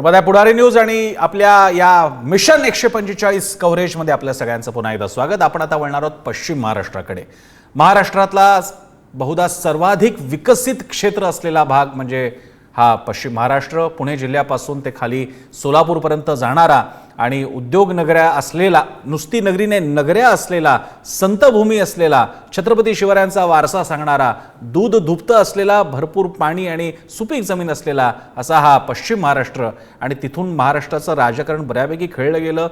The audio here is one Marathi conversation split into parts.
आपण पुढारी न्यूज आणि आपल्या या मिशन एकशे पंचेचाळीस कव्हरेजमध्ये आपल्या सगळ्यांचं पुन्हा एकदा स्वागत. आपण आता वळणार आहोत पश्चिम महाराष्ट्राकडे. महाराष्ट्रातला बहुधा सर्वाधिक विकसित क्षेत्र असलेला भाग म्हणजे हा पश्चिम महाराष्ट्र. पुणे जिल्ह्यापासून ते खाली सोलापूरपर्यंत जाणारा आणि उद्योगनगऱ्या असलेला नुसती नगरीने नगऱ्या असलेला संतभूमी असलेला छत्रपती शिवरायांचा वारसा सांगणारा दूध दुभतं असलेला भरपूर पाणी आणि सुपीक जमीन असलेला असा हा पश्चिम महाराष्ट्र. आणि तिथून महाराष्ट्राचं राजकारण बऱ्यापैकी खेळलं गेलं.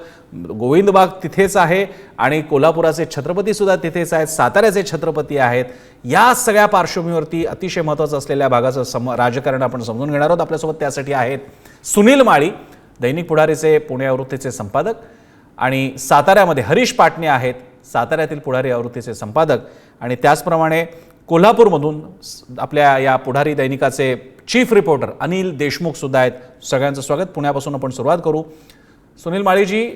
गोविंदबाग तिथेच आहे आणि कोल्हापुराचे छत्रपतीसुद्धा तिथेच आहेत साताऱ्याचे छत्रपती आहेत. या सगळ्या पार्श्वभूमीवरती अतिशय महत्त्वाचं असलेल्या भागाचं सम राजकारण आपण समजून घेणार आहोत. आपल्यासोबत त्यासाठी आहेत सुनील माळी दैनिक पुढारीचे पुणे आवृत्तीचे संपादक आणि साताऱ्यामध्ये हरीश पाटणे आहेत. साताऱ्यातील पुढारी आवृत्तीचे संपादक आणि त्याचप्रमाणे कोल्हापूरमधून आपल्या या पुढारी दैनिकाचे चीफ रिपोर्टर अनिल देशमुख सुद्धा आहेत. सगळ्यांचं स्वागत. पुण्यापासून आपण सुरुवात करू. सुनील माळीजी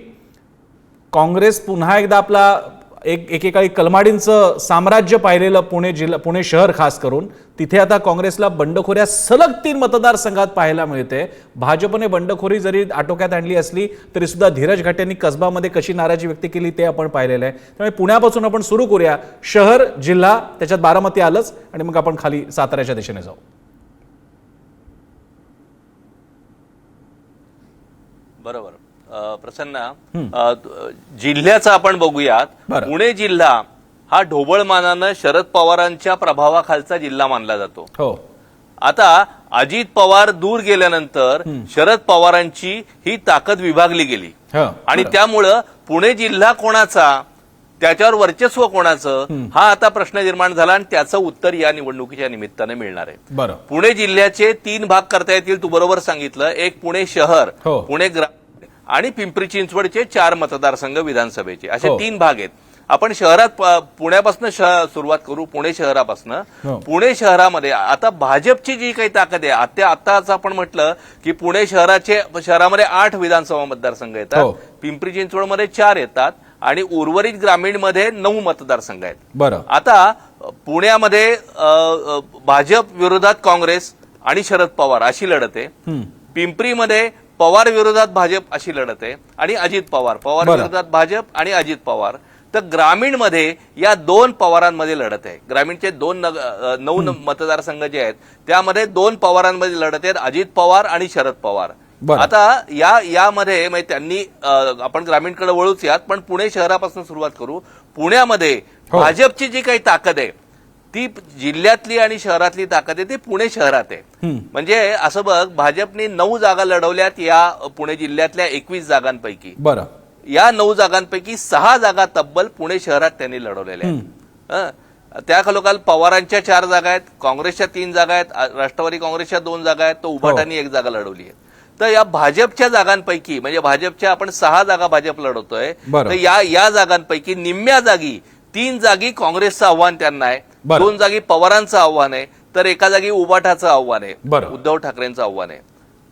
काँग्रेस पुन्हा एकदा आपला एक एकेकाळी कलमाडींचं साम्राज्य पाहिलेलं पुणे जिल्हा पुणे शहर खास करून तिथे आता काँग्रेसला बंडखोऱ्या सलग तीन मतदारसंघात पाहायला मिळते. भाजपने बंडखोरी जरी आटोक्यात आणली असली तरी सुद्धा धीरज घाट यांनी कसबामध्ये कशी नाराजी व्यक्त केली ते आपण पाहिलेलं आहे. त्यामुळे पुण्यापासून आपण सुरू करूया. शहर जिल्हा त्याच्यात बारामती आलंच आणि मग आपण खाली साताऱ्याच्या दिशेने जाऊ. बरोबर. प्रसन्न. जिल्ह्याचं आपण बघूयात. पुणे जिल्हा हा ढोबळमानानं शरद पवारांच्या प्रभावाखालचा जिल्हा मानला जातो. हो. आता अजित पवार दूर गेल्यानंतर शरद पवारांची ही ताकद विभागली गेली. हो आणि त्यामुळं पुणे जिल्हा कोणाचा त्याच्यावर वर्चस्व कोणाचं हा आता प्रश्न निर्माण झाला आणि त्याचं उत्तर या निवडणुकीच्या निमित्तानं मिळणार आहे. पुणे जिल्ह्याचे तीन भाग करता येतील तू बरोबर सांगितलं. एक पुणे शहर हो. पुणे ग्रा आणि पिंपरी चिंचवडचे चार मतदारसंघ विधानसभेचे असे हो. तीन भाग आहेत आपण शहरात पुण्यापासून सुरुवात करू पुणे शहरापासून हो. पुणे शहरामध्ये आता भाजपची जी काही ताकद आहे आता आताच आपण म्हटलं की पुणे शहराचे शहरामध्ये आठ विधानसभा मतदारसंघ येतात हो. पिंपरी चिंचवडमध्ये चार येतात आणि उर्वरित ग्रामीणमध्ये नऊ मतदारसंघ आहेत बरं आता पुण्यामध्ये भाजप विरोधात काँग्रेस आणि शरद पवार अशी लढत आहे. पिंपरीमध्ये पवार विरोधात भाजप अशी लढत आहे आणि अजित पवार पवार. विरोधात भाजप आणि अजित पवार तर ग्रामीणमध्ये या दोन पवारांमध्ये लढत आहे ग्रामीणचे दोन नग- नऊ मतदारसंघ जे आहेत त्यामध्ये दोन पवारांमध्ये लढत आहेत अजित पवार आणि शरद पवार. आता या यामध्ये म्हणजे त्यांनी आपण ग्रामीणकडे वळूच यात पण पुणे शहरापासून सुरुवात करू पुण्यामध्ये हो. भाजपची जी काही ताकद आहे ती जिल्ह्यातली आणि शहरातली ताकद आहे ती पुणे शहरात आहे. म्हणजे असं बघ भाजपने नऊ जागा लढवल्यात या पुणे जिल्ह्यातल्या एकवीस जागांपैकी बरं या नऊ जागांपैकी सहा जागा तब्बल पुणे शहरात त्यांनी लढवलेल्या आहेत हं. त्या खालोखाल पवारांच्या चार जागा आहेत काँग्रेसच्या तीन जागा आहेत राष्ट्रवादी काँग्रेसच्या दोन जागा आहेत तो उभाटानी एक जागा लढवली आहे तर या भाजपच्या जागांपैकी म्हणजे भाजपच्या आपण सहा जागा भाजप लढवतोय. तर या या जागांपैकी निम्म्या जागी तीन जागी काँग्रेसचं आव्हान त्यांना आहे. दोन जागी पवारांचं आव्हान आहे तर एका जागी उबाठाचं आव्हान आहे. उद्धव ठाकरेंचं आव्हान आहे.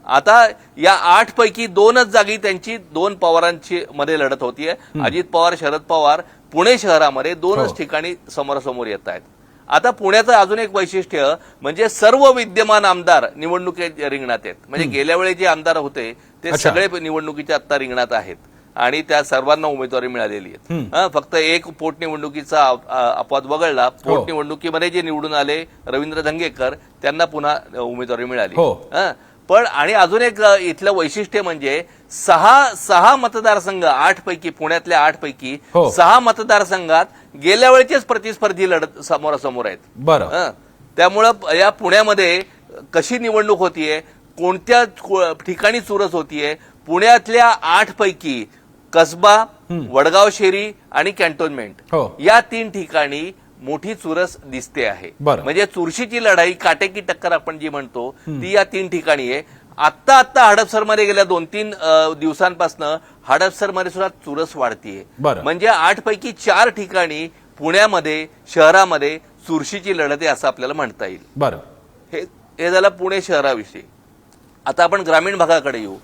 आता या आठ पैकी दोनच जागी त्यांची दोन पवारांची मध्ये लढत होतीये. अजित पवार शरद पवार पुणे शहरामध्ये दोनच हो. ठिकाणी समोरासमोर येत आहेत. आता पुण्याचं अजून एक वैशिष्ट्य म्हणजे सर्व विद्यमान आमदार निवडणुकीत रिंगणात आहेत. म्हणजे गेल्या वेळी जे आमदार होते ते. सगळे निवडणुकीच्या आता रिंगणात आहेत. आणि त्या सर्वांना उमेदवारी मिळालेली आहे फक्त एक पोटनिवडणुकीचा अपवाद वगळला हो. पोटनिवडणुकीमध्ये जे निवडून आले रवींद्र धंगेकर त्यांना पुन्हा उमेदवारी मिळाली हो. पण आणि अजून एक इथलं वैशिष्ट्य म्हणजे सहा सहा मतदारसंघ आठ पैकी पुण्यातल्या आठ पैकी हो. सहा मतदारसंघात गेल्या वेळेचेच प्रतिस्पर्धी लढत समोरासमोर आहेत बरं. त्यामुळं या पुण्यामध्ये कशी निवडणूक होतीये कोणत्या ठिकाणी चुरस होतीये पुण्यातल्या आठ पैकी कसबा वडगाव शेरी आणि कॅन्टोन्मेंट. हो. या तीन ठिकाणी मोठी चुरस दिसते आहे. म्हणजे चुरशीची लढाई काटेकी टक्कर आपण जी म्हणतो ती या तीन ठिकाणी आहे. आत्ता आत्ता हडपसरमध्ये गेल्या दोन तीन दिवसांपासून हडपसरमध्ये सुद्धा चुरस वाढतीये. म्हणजे आठ पैकी चार ठिकाणी पुण्यामध्ये शहरामध्ये चुरशीची लढत आहे असं आपल्याला म्हणता येईल. बरं. हे झालं पुणे शहराविषयी. आता आपण ग्रामीण भागाकडे येऊ.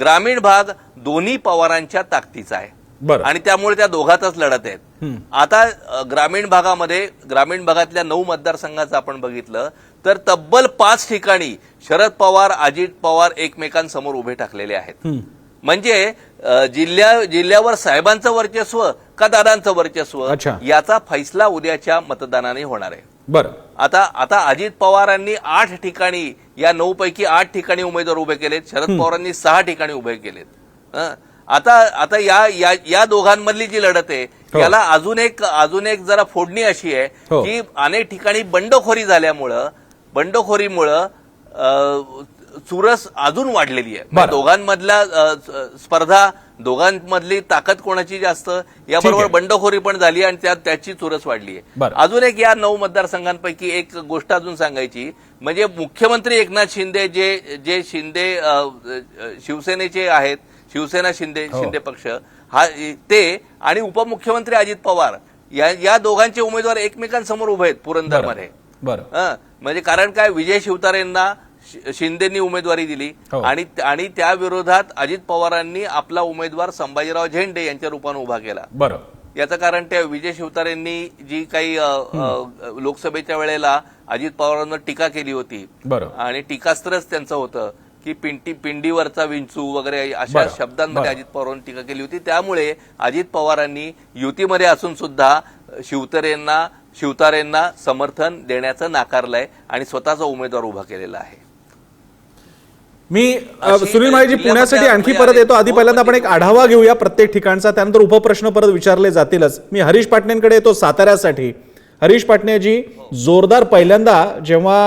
ग्रामीण भाग दोन्ही पवारांच्या ताकदीचा आहे. आणि त्यामुळे त्या दोघातच लढत आहेत. आता ग्रामीण भागामध्ये ग्रामीण भागातल्या नऊ मतदारसंघाचं आपण बघितलं तर तब्बल पाच ठिकाणी शरद पवार अजित पवार एकमेकांसमोर उभे टाकलेले आहेत. म्हणजे जिल्ह्या जिल्ह्यावर साहेबांचं वर्चस्व का दादांचं वर्चस्व. याचा फैसला उद्याच्या मतदानाने होणार आहे. बरं. आता आता अजित पवारांनी आठ ठिकाणी या नऊ पैकी आठ ठिकाणी उमेदवार उभे केलेत शरद पवारांनी सहा ठिकाणी उभे केलेत? आता आता या या या दोघांमधली जी लढत आहे हो. याला अजून एक अजून एक जरा फोडणी अशी आहे हो. की अनेक ठिकाणी बंडखोरी झाल्यामुळं बंडखोरीमुळं चुरस अजून वाढलेली आहे. दोघांमधला स्पर्धा दोघांमधली ताकद कोणाची जास्त याबरोबर. बंडखोरी पण झाली आणि त्यात त्याची चुरस वाढली आहे. अजून एक या नऊ मतदारसंघांपैकी एक गोष्ट अजून सांगायची म्हणजे मुख्यमंत्री एकनाथ शिंदे जे जे शिंदे शिवसेनेचे आहेत शिवसेना शिंदे हो. शिंदे पक्ष हा ते आणि उपमुख्यमंत्री अजित पवार या या दोघांचे उमेदवार एकमेकांसमोर उभे आहेत पुरंदरमध्ये बरं हं, म्हणजे कारण काय विजय शिवतारेंना शिंदेनी उमेदवारी दिली. हो. आणि आणि त्या विरोधात अजित पवारांनी आपला उमेदवार संभाजीराव झेंडे यांच्या रूपाने उभा केला. बरं. याचं कारण त्या विजय शिवतारेंनी जी काही लोकसभेच्या वेळेला अजित पवारांवर टीका केली होती. बरं. आणि टीकास्त्रच त्यांचं होतं की पिंटी पिंडीवरचा विंचू वगैरे अशा शब्दांमध्ये. अजित पवारांनी टीका केली होती. त्यामुळे अजित पवारांनी युतीमध्ये असून सुद्धा शिवतरेंना शिवतारेंना समर्थन देण्याचं नाकारलंय आणि स्वतःचा उमेदवार उभा केलेला आहे. मी सुनील माळीजी पुण्यासाठी आणखी म्हणजे परत येतो. आधी पहिल्यांदा आपण एक आढावा घेऊया प्रत्येक ठिकाणचा. त्यानंतर उपप्रश्न परत विचारले जातीलच. मी हरीश पाटणेंकडे येतो साताऱ्यासाठी. हरीश पाटणेजी जोरदार पहिल्यांदा जेव्हा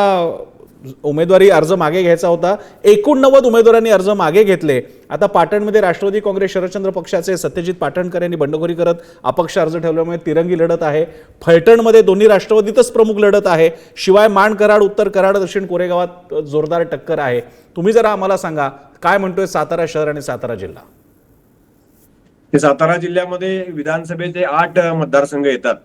उमेदवारी अर्ज मागे घ्यायचा होता. एकोणनव्वद उमेदवारांनी अर्ज मागे घेतले. आता पाटणमध्ये राष्ट्रवादी काँग्रेस शरदचंद्र पक्षाचे सत्यजित पाटणकर यांनी बंडखोरी करत अपक्ष अर्ज ठेवल्यामुळे तिरंगी लढत आहे. फलटणमध्ये दोन्ही राष्ट्रवादीतच प्रमुख लढत आहे. शिवाय मान कराड उत्तर कराड दक्षिण कोरेगावात जोरदार टक्कर आहे. तुम्ही जरा आम्हाला सांगा काय म्हणतोय सातारा शहर आणि सातारा जिल्हा? सातारा जिल्ह्यामध्ये विधानसभेचे आठ मतदारसंघ येतात.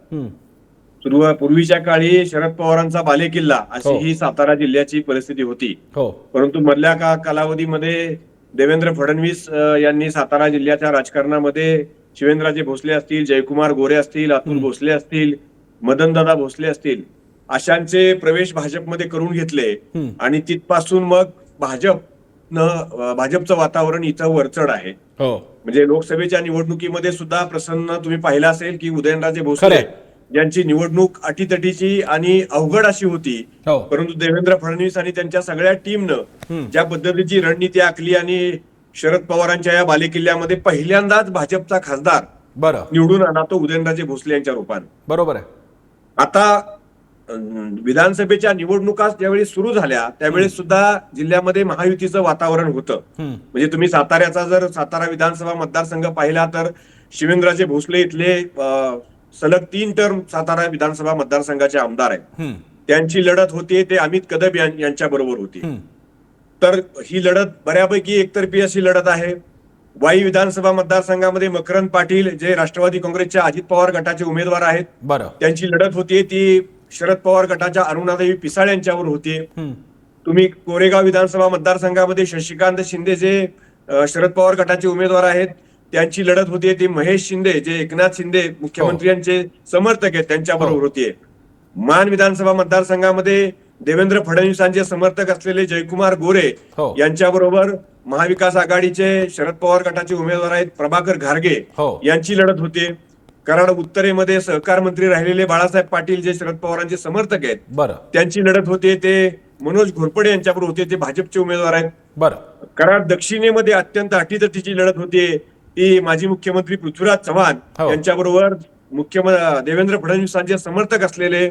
पूर्वीच्या काळी शरद पवारांचा बालेकिल्ला अशी हो. ही सातारा जिल्ह्याची परिस्थिती होती. हो. परंतु मधल्या का कालावधीमध्ये देवेंद्र फडणवीस यांनी सातारा जिल्ह्याच्या राजकारणामध्ये शिवेंद्रराजे भोसले असतील जयकुमार गोरे असतील अतुल भोसले असतील मदनदादा भोसले असतील अशांचे प्रवेश भाजपमध्ये करून घेतले. आणि तिथपासून मग भाजप भाजपचं वातावरण इथं वरचढ आहे. हो. म्हणजे लोकसभेच्या निवडणुकीमध्ये सुद्धा प्रसन्न तुम्ही पाहिलं असेल की उदयनराजे भोसले खरंय. यांची निवडणूक अटीतटीची आणि अवघड अशी होती हो परंतु देवेंद्र फडणवीस आणि त्यांच्या सगळ्या टीमनं. ज्या पद्धतीची रणनीती आखली आणि शरद पवारांच्या या बालेकिल्ल्यामध्ये पहिल्यांदाच भाजपचा खासदार बरं निवडून आला तो उदयनराजे भोसले यांच्या रूपाने बरोबर आहे आता विधानसभेच्या निवडणुका ज्यावेळी सुरू झाल्या त्यावेळेस सुद्धा जिल्ह्यामध्ये महायुतीचं वातावरण होतं. म्हणजे तुम्ही साताऱ्याचा जर सातारा विधानसभा मतदारसंघ पाहिला तर शिवेंद्रराजे भोसले इथले सलग तीन टर्म सातारा विधानसभा मतदारसंघाचे आमदार आहेत. त्यांची लढत होती ते अमित कदम यांच्या बरोबर होती. तर ही लढत बऱ्यापैकी एकतर्फी अशी लढत आहे वाई विधानसभा मतदारसंघामध्ये मकरंद पाटील जे राष्ट्रवादी काँग्रेसच्या अजित पवार गटाचे उमेदवार आहेत बरं त्यांची लढत होती ती शरद पवार गटाच्या अरुणादेवी पिसाळ यांच्यावर होती. तुम्ही कोरेगाव विधानसभा मतदारसंघामध्ये शशिकांत शिंदे जे शरद पवार गटाचे उमेदवार आहेत त्यांची लढत होती. ती महेश शिंदे जे एकनाथ शिंदे मुख्यमंत्र्यांचे समर्थक आहेत त्यांच्याबरोबर हो. होतीये मान विधानसभा मतदारसंघामध्ये देवेंद्र फडणवीसांचे समर्थक असलेले जयकुमार गोरे हो. यांच्याबरोबर महाविकास आघाडीचे शरद पवार गटाचे उमेदवार आहेत प्रभाकर घारगे हो. यांची लढत होते. कराड उत्तरेमध्ये सहकार मंत्री राहिलेले बाळासाहेब पाटील जे शरद पवारांचे समर्थक आहेत त्यांची लढत होते. ते मनोज घोरपडे यांच्याबरोबर होते. ते भाजपचे उमेदवार आहेत. बरं. कराड दक्षिणेमध्ये अत्यंत अटीतटीची लढत होती. ती माजी मुख्यमंत्री पृथ्वीराज चव्हाण हो. यांच्याबरोबर मुख्यमंत्री देवेंद्र फडणवीसांचे समर्थक असलेले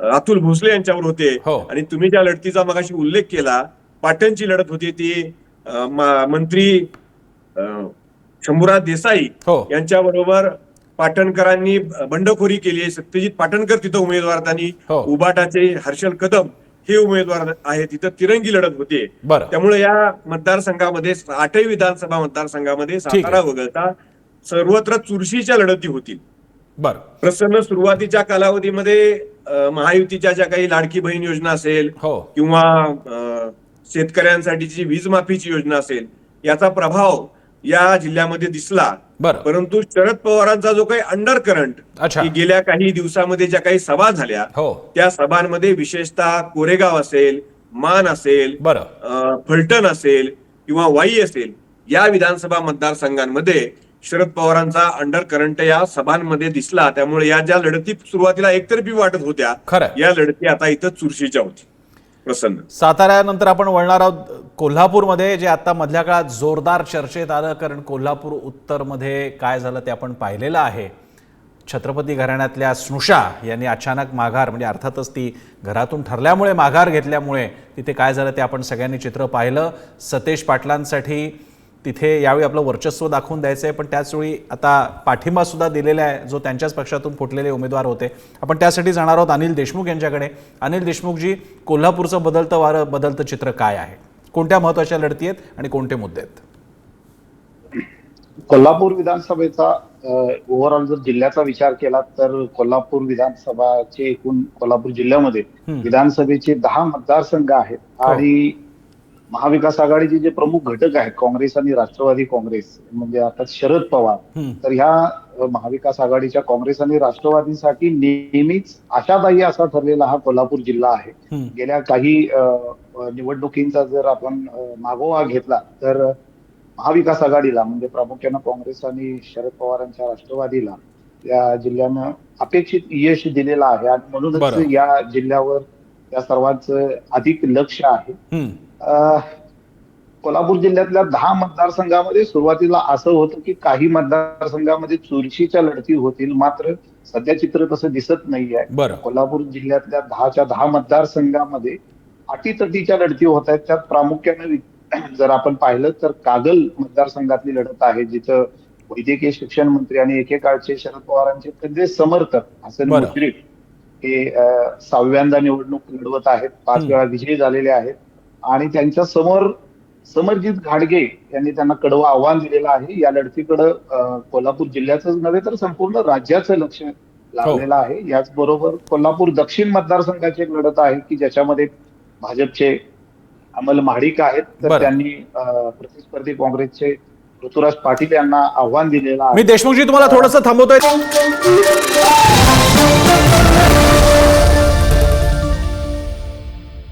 अतुल भोसले यांच्यावर होते हो. आणि तुम्ही ज्या लढतीचा मगाशी उल्लेख केला पाटणची लढत होती ती मंत्री शंभूराज देसाई हो. यांच्याबरोबर पाटणकरांनी बंडखोरी केली सत्यजित पाटणकर तिथं उमेदवार त्यांनी. उबाटाचे हर्षल कदम हे उमेदवार आहेत तिथं तिरंगी लढत होते. त्यामुळे या मतदारसंघामध्ये आठही विधानसभा मतदारसंघामध्ये. सातारा वगळता सर्वत्र चुरशीच्या लढती होतील बरं प्रसन्न सुरुवातीच्या कालावधीमध्ये महायुतीच्या ज्या काही लाडकी बहीण योजना असेल हो किंवा शेतकऱ्यांसाठीची वीज माफीची योजना असेल याचा प्रभाव या जिल्ह्यामध्ये दिसला. परंतु शरद पवारांचा जो काही अंडर करंट गेल्या काही दिवसामध्ये ज्या काही सभा झाल्या हो. त्या सभांमध्ये विशेषतः कोरेगाव असेल मान असेल फलटण असेल किंवा वाई असेल या विधानसभा मतदारसंघांमध्ये शरद पवारांचा अंडर करंट या सभांमध्ये दिसला. त्यामुळे या ज्या लढती सुरुवातीला एकतर्फी वाटत होत्या खरं. या लढती आता इथं चुरशीच्या होती. प्रसन्न. साताऱ्यानंतर आपण वळणार आहोत कोल्हापूरमध्ये जे आता मधल्या काळात जोरदार चर्चेत आलं कारण कोल्हापूर उत्तरमध्ये काय झालं ते आपण पाहिलेलं आहे. छत्रपती घराण्यातल्या स्नुषा यांनी अचानक माघार म्हणजे अर्थातच ती घरातून ठरल्यामुळे माघार घेतल्यामुळे तिथे काय झालं ते आपण सगळ्यांनी चित्र पाहिलं. सतेज पाटलांसाठी तिथे यावेळी आपलं वर्चस्व दाखवून द्यायचं आहे पण त्याचवेळी आता पाठिंबा सुद्धा दिलेला आहे जो त्यांच्याच पक्षातून फुटलेले उमेदवार होते आपण त्यासाठी जाणार आहोत अनिल देशमुख यांच्याकडे अनिल देशमुखजी कोल्हापूरचं बदलतं वारं बदलतं चित्र काय आहे कोणत्या महत्त्वाच्या लढती आहेत आणि कोणते मुद्दे आहेत कोल्हापूर विधानसभेचा ओव्हरऑल जर जिल्ह्याचा विचार केला तर कोल्हापूर विधानसभाचे एकूण कोल्हापूर जिल्ह्यामध्ये. विधानसभेचे दहा मतदारसंघ आहेत हो. आणि महाविकास आघाडीचे जे प्रमुख घटक आहेत काँग्रेस आणि राष्ट्रवादी काँग्रेस म्हणजे आता शरद पवार. तर ह्या महाविकास आघाडीच्या काँग्रेस आणि राष्ट्रवादीसाठी नेहमीच आशादायी असा ठरलेला हा कोल्हापूर जिल्हा आहे. गेल्या काही निवडणुकींचा जर आपण मागोवा घेतला तर महाविकास आघाडीला म्हणजे प्रामुख्यानं काँग्रेस आणि शरद पवारांच्या राष्ट्रवादीला या जिल्ह्यानं अपेक्षित यश दिलेलं आहे आणि. म्हणूनच या जिल्ह्यावर या सर्वांचं अधिक लक्ष आहे कोल्हापूर जिल्ह्यातल्या दहा मतदारसंघामध्ये सुरुवातीला असं होतं की काही मतदारसंघामध्ये चुरशीच्या लढती होतील. मात्र सध्या चित्र तसं दिसत नाही आहे बरं. कोल्हापूर जिल्ह्यातल्या दहाच्या दहा मतदारसंघामध्ये अटीतटीच्या लढती होत आहेत. त्यात प्रामुख्याने जर आपण पाहिलं तर कागल मतदारसंघातली लढत आहे जिथं वैद्यकीय शिक्षण मंत्री आणि एकेकाळचे शरद पवारांचे कधी समर्थक हसन. मुश्रीफ हे सहाव्यांदा निवडणूक लढवत आहेत. पाच. वेळा विजयी झालेले आहेत. आणि त्यांच्यासमोर समरजित घाडगे यांनी त्यांना कडवं आव्हान दिलेलं आहे. या लढतीकडे कोल्हापूर जिल्ह्याचंच नव्हे तर संपूर्ण राज्याचं लक्ष लागलेलं आहे. याचबरोबर कोल्हापूर दक्षिण मतदारसंघाची एक लढत आहे की ज्याच्यामध्ये भाजपचे अमल महाडिक आहेत. तर त्यांनी प्रतिस्पर्धी काँग्रेसचे ऋतुराज पाटील यांना आव्हान दिलेलं मी आहे देशमुखजी तुम्हाला थोडंसं थांबवतोय.